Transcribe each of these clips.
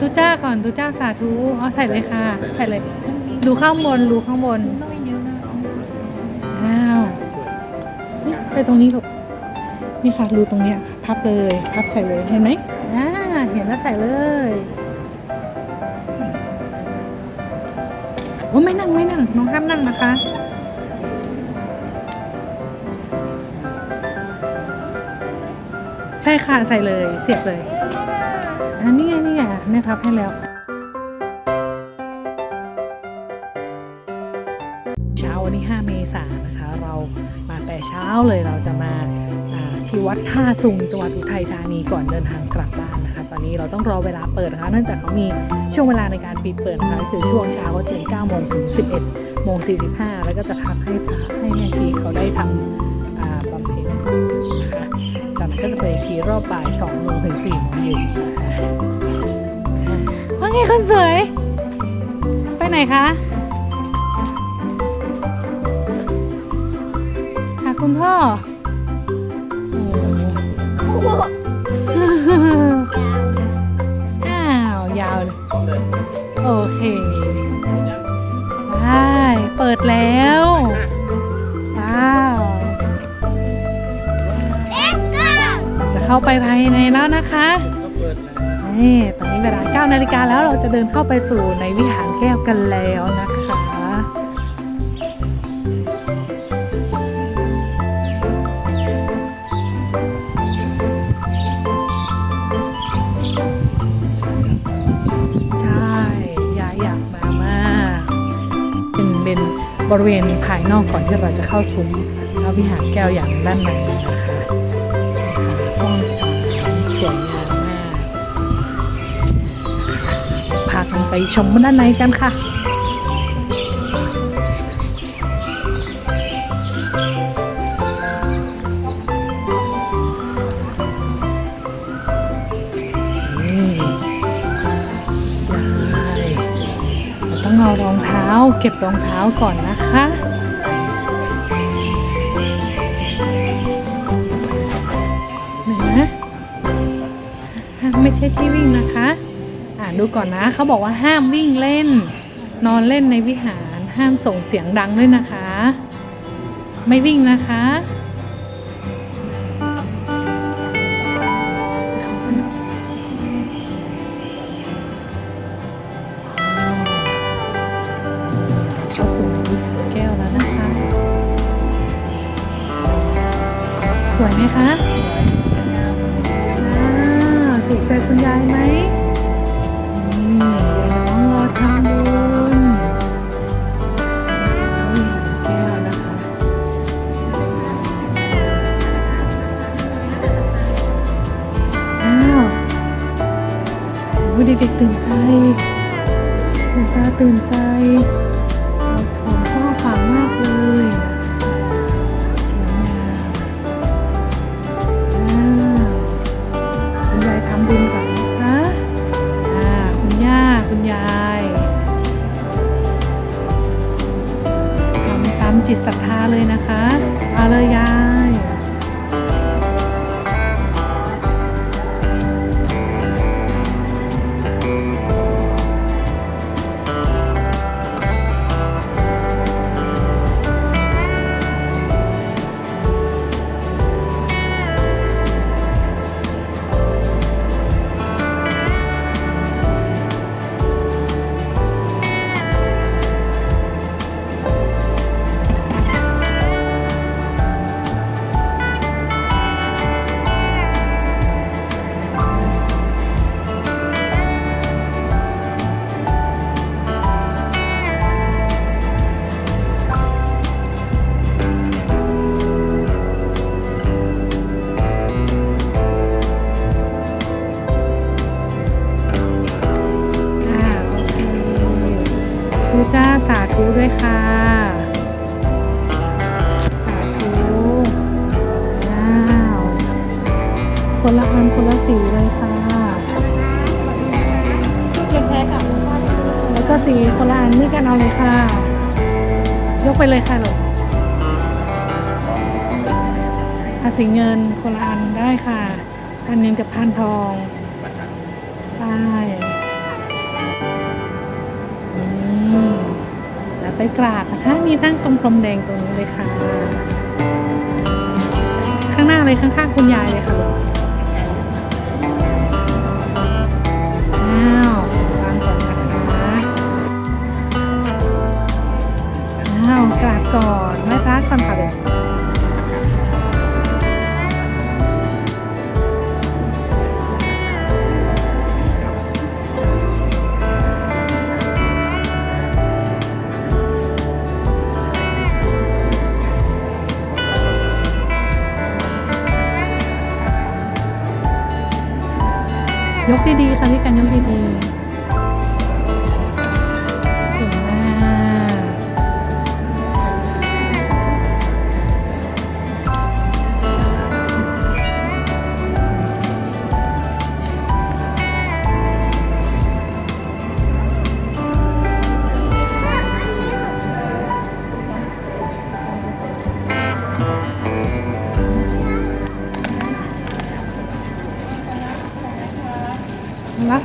ทุจ้าก่อนทุจ้าสาธุเอาใส่เลยค่ะ ใส่เลย ดูข้างบนดูข้างบนอ้าวนี่ใส่ตรงนี้ลูกนี่ค่ะรูตรงเนี้ยพับเลยพับใส่เลยเห็นไหมอ่าเห็นแล้วใส่เลยโอ้ไม่นั่งไม่นั่งน้องห้ามนั่งนะคะใช่ค่ะใส่เลยเสียบเลยอันนี้ไง แม่พับให้แล้ว เช้าวันที่ 5 เมษายนนะคะ เรามาแต่เช้าเลยเราจะมาที่วัดท่าซุงจังหวัดอุทัยธานีก่อนเดินทางกลับบ้านนะคะ ตอนนี้เราต้องรอเวลาเปิดนะคะเนื่องจากเขามีช่วงเวลาในการปิดเปิดนะคะคือช่วงเช้าก็จะเป็น9โมงถึง 11โมง45 แล้วก็จะพักให้พระให้แม่ชีเขาได้ทำบำเพ็ญนะคะจากนั้นก็จะไปอีกทีรอบบ่าย2โมงถึง4โมงเย็นนะคะ ว่าไงคนสวย ไปไหนคะ หาคุณพ่อโอ้อ้าว ยาวเลย โอเคได้เปิดแล้ว ว้าวจะเข้าไปภายในแล้วนะคะ นี่ตอ นี้เวลา9นาฬิกาแล้วเราจะเดินเข้าไปสู่ในวิหารแก้วกันแล้วนะคะใช่ยายอยากมากเป็นบริเวณภายนอกก่อนที่เราจะเข้าซุ้มพระวิหารแก้วอย่างด้านใน ไปชมด้านในกันค่ะนี่ได้เราต้องเอารองเท้า เก็บรองเท้าก่อนนะคะหนึ่งนะไม่ใช่ที่วิ่งนะคะ อ่านดูก่อนนะเขาบอกว่าห้ามวิ่งเล่น นอนเล่นในวิหาร ห้ามส่งเสียงดังด้วยนะคะ ไม่วิ่งนะคะเข้าสู่ในวิหารแก้วแล้วนะคะสวยไหมคะถูกใจคุณยายไหม เด็กๆตื่นใจตื่ตาตื่นใจเราถอนข้อฝังมากเลยสวยงามคุณยายทำบุญก่อนนะคะอ่าคุณย่าคุณยายทำตามจิตศรัทธาเลยนะคะ เอาเลยยาย ธุด้วยค่ะ สาธุว้าวคนละอันคนละสีเลยค่ะ แล้วก็สีคนละอันนี่กันเอาเลยค่ะ ยกไปเลยค่ะลูกอาสีเงินคนละอันได้ค่ะพันเงินกับพันทองได้ ไปกราดนะคะ มีนั่งตรงพรมแดงตรงนี้เลยค่ะ ข้างหน้าเลยข้างๆคุณยายเลยค่ะ ยกดีๆค่ะพี่กันยกดีๆ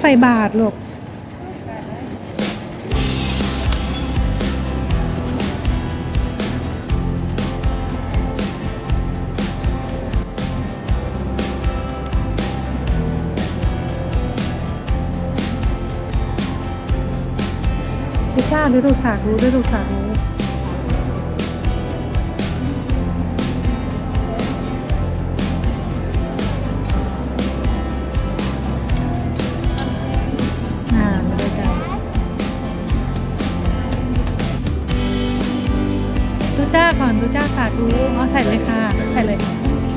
ใส่บาทหรอกดิชาดูดูสากรู้ดูดูสากรู้ ตุจ้าก่อนตุจ้าสาธุเอาใส่เลยค่ะ ใส่เลย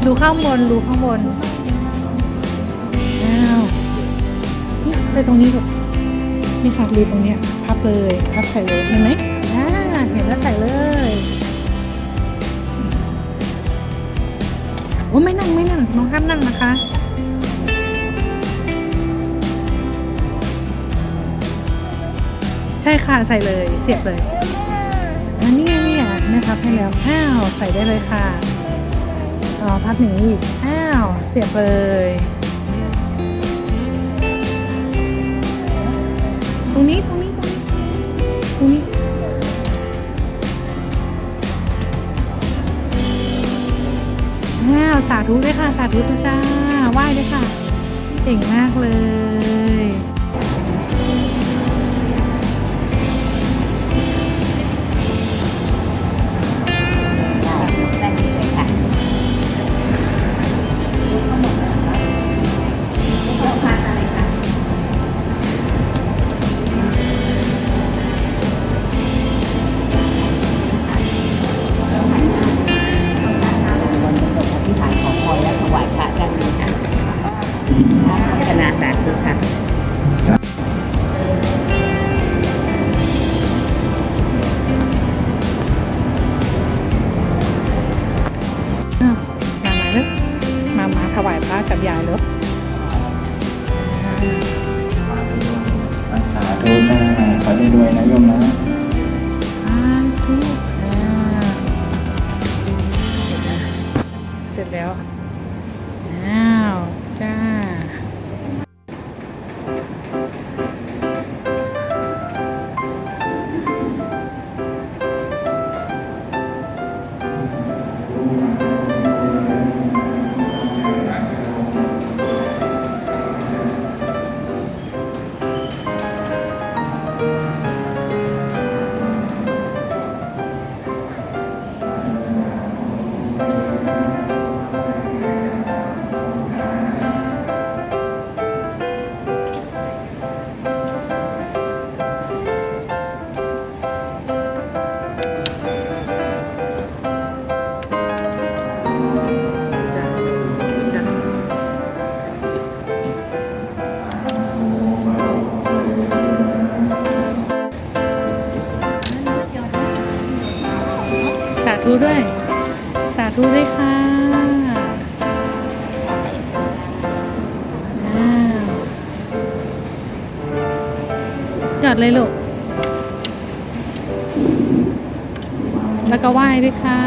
ดูข้างบนดูข้างบนอ้าวนี่ใส่ตรงนี้ลูกนี่ค่ะรูตรงเนี้ยพับเลยพับใส่เลยเห็นไหมอ่าเห็นแล้วใส่เลยโอ้ไม่นั่งไม่นั่งน้องห้ามนั่งนะคะใช่ค่ะ ใส่เลยเสียบเลย พับให้แล้วอ้าวใส่ได้เลยค่ะอ๋อพับหนีอีกอ้าวเสียบเลยตรงนี้ตรงนี้ตรงนี้ตรงนี้อ้าวสาธุด้วยค่ะ สาธุด้วยจ้าไหว้ด้วยค่ะ เก่งมากเลย สาธุจ้าขอได้รวยนะโยมนะเสร็จแล้วอ้าวจ้า ด้วย สาธุด้วยค่ะอ้าหยอดเลยลูก แล้วก็ไหว้ด้วยค่ะ